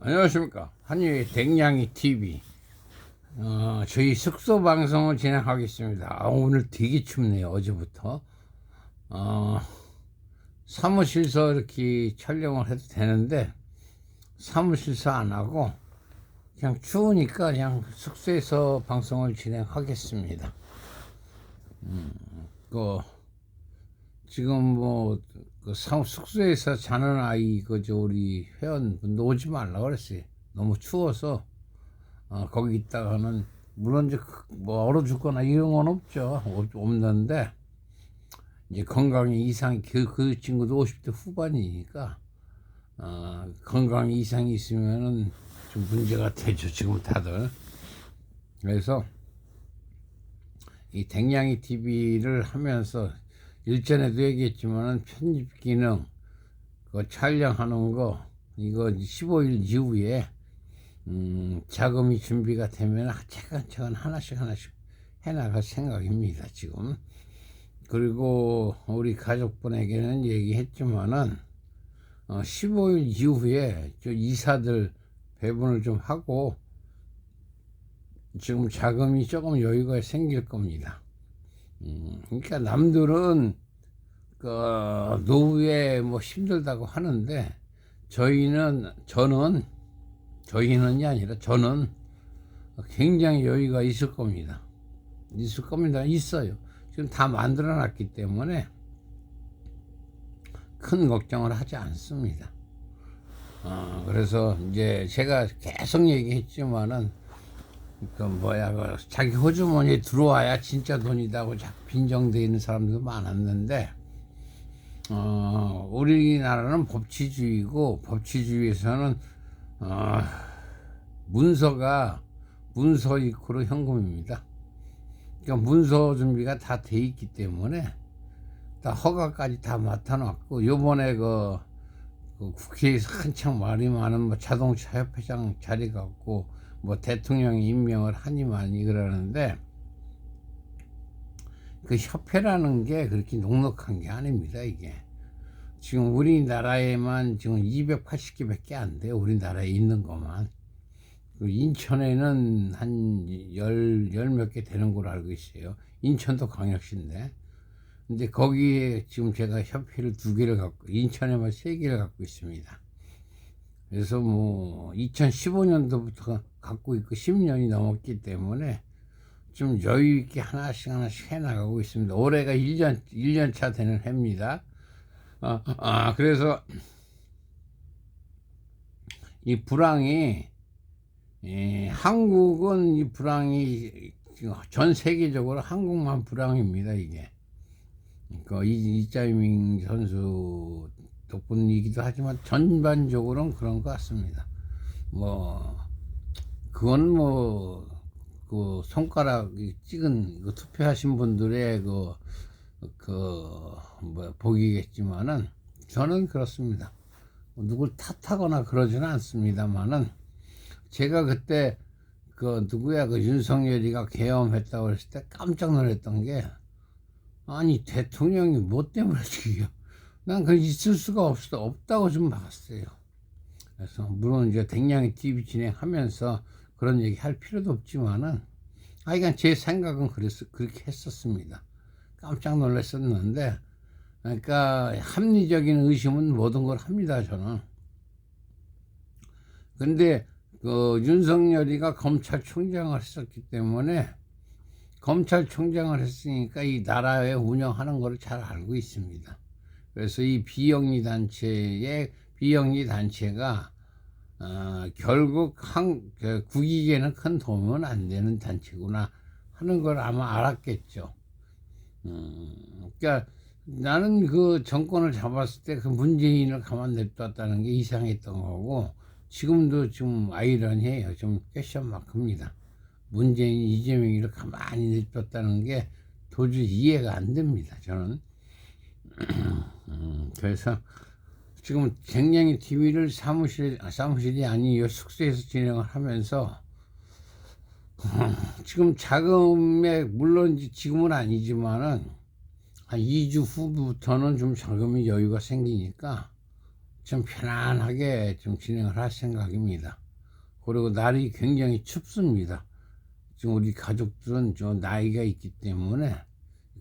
안녕하십니까. 한유의 댕냥이 TV 어, 저희 숙소 방송을 진행하겠습니다. 아, 오늘 되게 춥네요 어제부터. 어, 사무실서 이렇게 촬영을 해도 되는데 사무실서 안 하고 그냥 추우니까 그냥 숙소에서 방송을 진행하겠습니다. 음, 그 지금 뭐, 그 사- 숙소에서 자는 아이, 그저 우리 회원분도 오지 말라 그랬어요. 너무 추워서, 어, 거기 있다가는, 물론 이제 그- 뭐 얼어 죽거나 이런 건 없죠. 없, 없는데, 이제 건강에 이상이, 그, 그 친구도 50대 후반이니까, 어, 건강에 이상이 있으면은 좀 문제가 되죠. 지금 다들. 그래서, 이 댕냥이 TV를 하면서 일전에도 얘기했지만은 편집 기능, 그 촬영하는 거, 이거 15일 이후에, 음, 자금이 준비가 되면 차근차근 하나씩 하나씩 해나갈 생각입니다, 지금. 그리고 우리 가족분에게는 얘기했지만은, 어, 15일 이후에 저 이사들 배분을 좀 하고, 지금 자금이 조금 여유가 생길 겁니다. 음, 그러니까 남들은 그 노후에 뭐 힘들다고 하는데 저희는 저는 저희는이 아니라 저는 굉장히 여유가 있을 겁니다. 있을 겁니다. 있어요. 지금 다 만들어 놨기 때문에 큰 걱정을 하지 않습니다. 어, 그래서 이제 제가 계속 얘기했지만은 그 뭐야 그 자기 호주머니에 들어와야 진짜 돈이다고 빈정돼 있는 사람도 많았는데 어 우리나라는 법치주의고 법치주의에서는 어 문서가 문서 이코로 현금입니다. 그러니까 문서 준비가 다 돼 있기 때문에 다 허가까지 다 맡아놨고 요번에 그, 그 국회에서 한창 말이 많은 뭐 자동차 협회장 자리 갖고 뭐 대통령이 임명을 하니만이 그러는데 그 협회라는 게 그렇게 녹록한 게 아닙니다 이게. 지금 우리나라에만 지금 280개밖에 안 돼요 우리나라에 있는 것만. 그 인천에는 한 열 열 몇 개 되는 걸로 알고 있어요. 인천도 광역시인데. 근데 거기에 지금 제가 협회를 두 개를 갖고 인천에만 세 개를 갖고 있습니다. 그래서 뭐 2015년도부터 갖고 있고 10년이 넘었기 때문에 좀 여유 있게 하나씩 하나씩 해 나가고 있습니다. 올해가 1년 1년 차 되는 해입니다. 아, 아 그래서 이 불황이 예, 한국은 이 불황이 전 세계적으로 한국만 불황입니다 이게. 그 이- 이자이밍 선수 덕분이기도 하지만 전반적으로는 그런 것 같습니다. 뭐 그건 뭐 그 손가락 찍은 그 투표하신 분들의 그 그 뭐 복이겠지만은 저는 그렇습니다. 누굴 탓하거나 그러지는 않습니다만은 제가 그때 그 누구야 그 윤석열이가 계엄했다고 그랬을 때 깜짝 놀랐던 게 아니 대통령이 뭐 때문에 죽여? 난그 있을 수가 없어 없다고 좀 봤어요. 그래서 물론 이제 댕냥이 TV 진행하면서 그런 얘기 할 필요도 없지만은 아 이건 제 생각은 그랬 그렇게 했었습니다. 깜짝 놀랐었는데 그러니까 합리적인 의심은 모든 걸 합니다 저는. 근데 그 윤석열이가 검찰총장을 했었기 때문에 검찰총장을 했으니까 이 나라에 운영하는 것을 잘 알고 있습니다. 그래서 이 비영리 단체의 비영리 단체가 어, 결국 한, 그 국익에는 큰 도움은 안 되는 단체구나 하는 걸 아마 알았겠죠. 음, 그러니까 나는 그 정권을 잡았을 때 그 문재인을 가만 냅뒀다는 게 이상했던 거고 지금도 좀 아이러니해요. 좀 퀘션 마크입니다. 문재인, 이재명이를 가만히 냅뒀다는 게 도저히 이해가 안 됩니다. 저는. 음, 그래서 지금 쟁량이 TV를 사무실, 아, 사무실이 아니요 숙소에서 진행을 하면서 음, 지금 자금에 물론 지금은 아니지만은 한 2주 후부터는 좀 자금이 여유가 생기니까 좀 편안하게 좀 진행을 할 생각입니다. 그리고 날이 굉장히 춥습니다. 지금 우리 가족들은 좀 나이가 있기 때문에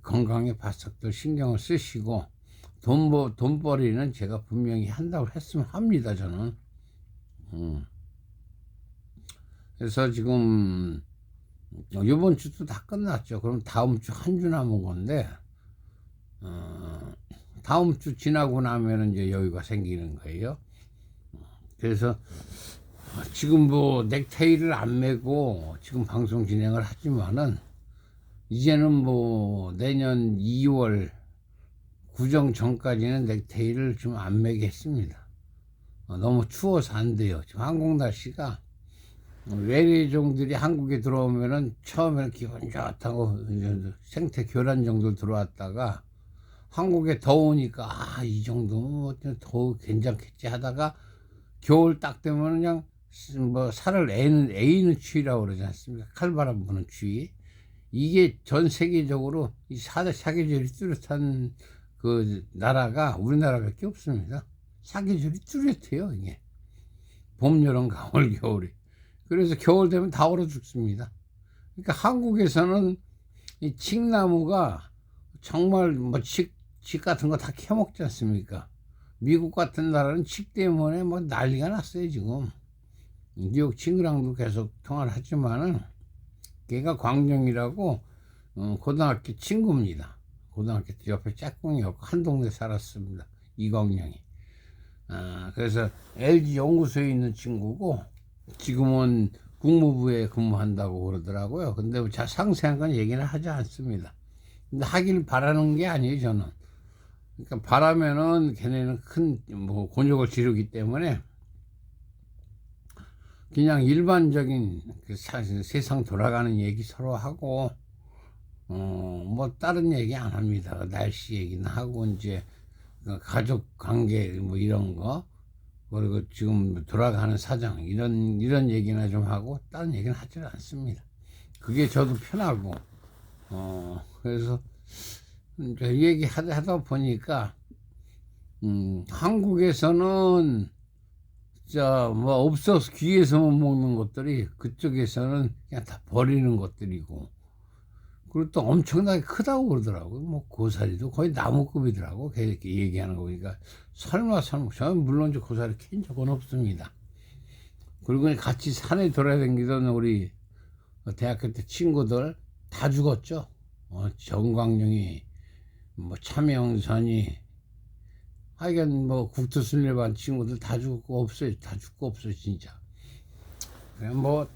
건강에 바싹들 신경을 쓰시고 돈, 버, 돈벌이는 제가 분명히 한다고 했으면 합니다, 저는. 음. 그래서 지금 이번 주도 다 끝났죠. 그럼 다음 주 한 주 남은 건데, 어, 다음 주 지나고 나면은 이제 여유가 생기는 거예요. 그래서 지금 뭐 넥타이를 안 매고 지금 방송 진행을 하지만은 이제는 뭐 내년 2월 구정 전까지는 넥타이를 좀 안 매겠습니다. 어, 너무 추워서 안 돼요. 지금 한국 날씨가 외래종들이 한국에 들어오면은 처음에는 기분 좋다고 생태 교란 정도 들어왔다가 한국에 더우니까 아, 이 정도면 더 괜찮겠지 하다가 겨울 딱 되면 그냥 뭐 살을 애는 애이는 추위라고 그러지 않습니까? 칼바람 부는 추위. 이게 전 세계적으로 이 사, 사계절이 뚜렷한 그 나라가 우리나라밖에 없습니다. 사계절이 뚜렷해요, 이게. 봄, 여름, 가을, 겨울이. 그래서 겨울 되면 다 얼어 죽습니다. 그러니까 한국에서는 이 칡나무가 정말 뭐 칡, 칡 같은 거 다 캐먹지 않습니까? 미국 같은 나라는 칡 때문에 뭐 난리가 났어요, 지금. 뉴욕 친구랑도 계속 통화를 하지만은 걔가 광정이라고 어, 고등학교 친구입니다. 고등학교 때 옆에 짝꿍이었고 한 동네 살았습니다. 이광영이. 아, 그래서 LG 연구소에 있는 친구고 지금은 국무부에 근무한다고 그러더라고요. 근데 뭐자 상세한 건 얘기는 하지 않습니다. 근데 하길 바라는 게 아니에요, 저는. 그러니까 바라면은 걔네는 큰 뭐 곤욕을 지르기 때문에 그냥 일반적인 그 사, 세상 돌아가는 얘기 서로 하고 어 뭐 다른 얘기 안 합니다. 날씨 얘기는 하고 이제 그 가족 관계 뭐 이런 거 그리고 지금 돌아가는 사정 이런 이런 얘기나 좀 하고 다른 얘기는 하지 않습니다. 그게 저도 편하고 어 그래서 이제 얘기하다 하다 보니까 음 한국에서는 자뭐 없어서 귀에서만 먹는 것들이 그쪽에서는 그냥 다 버리는 것들이고 그리고 또 엄청나게 크다고 그러더라고요. 뭐 고사리도 거의 나무급이더라고. 이렇게 얘기하는 거 보니까 설마 설마 저는 물론 저 고사리 캔 적은 없습니다. 그리고 같이 산에 돌아다니던 우리 대학교 때 친구들 다 죽었죠. 어, 정광용이 뭐 차명선이 하여간 뭐 국토순례반 친구들 다 죽고 없어요. 다 죽고 없어요 진짜. 뭐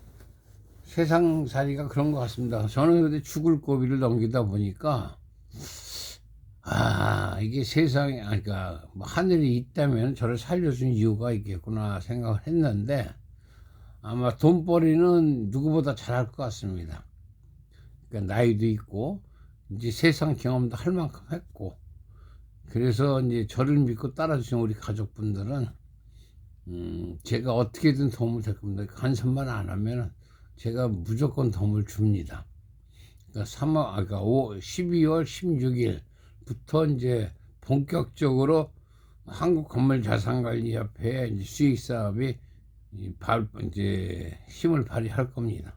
세상살이가 그런 것 같습니다. 저는 근데 죽을 고비를 넘기다 보니까 아 이게 세상에 아 그러니까 뭐 하늘이 있다면 저를 살려준 이유가 있겠구나 생각을 했는데 아마 돈벌이는 누구보다 잘할 것 같습니다. 그러니까 나이도 있고 이제 세상 경험도 할 만큼 했고 그래서 이제 저를 믿고 따라주신 우리 가족분들은 음 제가 어떻게든 도움을 될 겁니다. 간섭만 안 하면은 제가 무조건 도움을 줍니다. 그러니까 3월, 아, 그러니까 5, 12월 16일부터 이제 본격적으로 한국건물자산관리협회 이제 수익 사업이 이 발, 이제 힘을 발휘할 겁니다.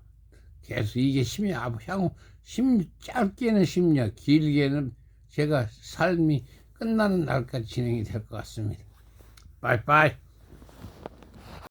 계속 이게 힘이 향후 심 짧게는 10년, 길게는 제가 삶이 끝나는 날까지 진행이 될 것 같습니다. 빠이빠이.